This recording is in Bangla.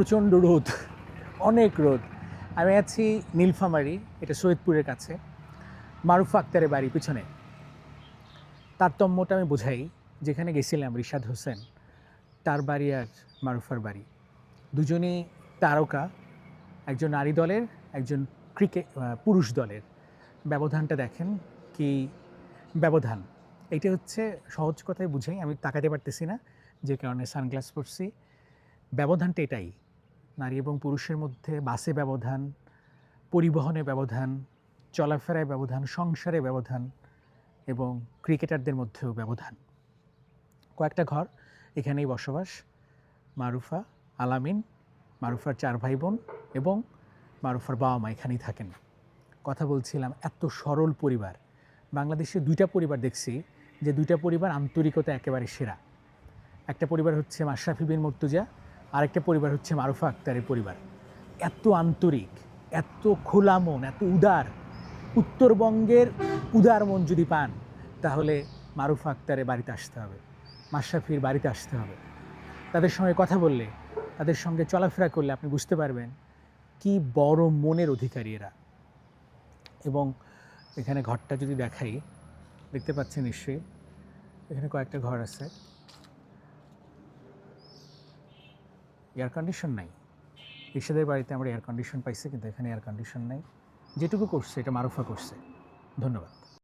প্রচণ্ড রোদ, অনেক রোদ। আমি আছি নীলফামারি, এটা সৈয়দপুরের কাছে। মারুফা আক্তারের বাড়ি পিছনে। তারতম্যটা আমি বোঝাই, যেখানে গেছিলাম রিশাদ হোসেন, তার বাড়ি আর মারুফার বাড়ি। দুজনেই তারকা, একজন নারী দলের, একজন ক্রিকেট পুরুষ দলের। ব্যবধানটা দেখেন কি ব্যবধান। এটা হচ্ছে সহজ কথায় বুঝাই, আমি তাকাতে পারতেছি না, যে কারণে সানগ্লাস পরছি। ব্যবধানটা এটাই নারী এবং পুরুষের মধ্যে বাসে ব্যবধান, পরিবহনে ব্যবধান, চলাফেরায় ব্যবধান, সংসারে ব্যবধান এবং ক্রিকেটারদের মধ্যেও ব্যবধান। কয়েকটা ঘর, এখানেই বসবাস। মারুফা, আলামিন, মারুফার চার ভাই বোন এবং মারুফার বাবা মা এখানেই থাকেন। কথা বলছিলাম, এত সরল পরিবার। বাংলাদেশে দুইটা পরিবার দেখছি যে দুইটা পরিবার আন্তরিকতা একেবারে সেরা। একটা পরিবার হচ্ছে মাশরাফি বিন মর্তুজা আরেকটা পরিবার হচ্ছে মারুফা আক্তারের পরিবার। এত আন্তরিক, এত খোলা মন এত উদার। উত্তরবঙ্গের উদার মন যদি পান, তাহলে মারুফা আক্তারের বাড়িতে আসতে হবে। মাশরাফির বাড়িতে আসতে হবে। তাদের সঙ্গে কথা বললে, তাদের সঙ্গে চলাফেরা করলে আপনি বুঝতে পারবেন কি বড় মনের অধিকারী এরা। এবং এখানে ঘরটা যদি দেখাই, দেখতে পাচ্ছেন নিশ্চয়ই, এখানে কয়েকটা ঘর আছে। এয়ার কন্ডিশন নাই। রিক্সাদের বাড়িতে আমরা এয়ার কন্ডিশন পাইছি, কিন্তু এখানে এয়ার কন্ডিশন নাই। যেটুকু করছে, এটা মারুফা করছে। ধন্যবাদ।